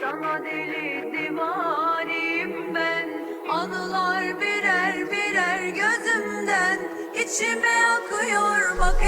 Sana deli divaniyim ben. Anılar birer birer gözümden. İçime akıyor bak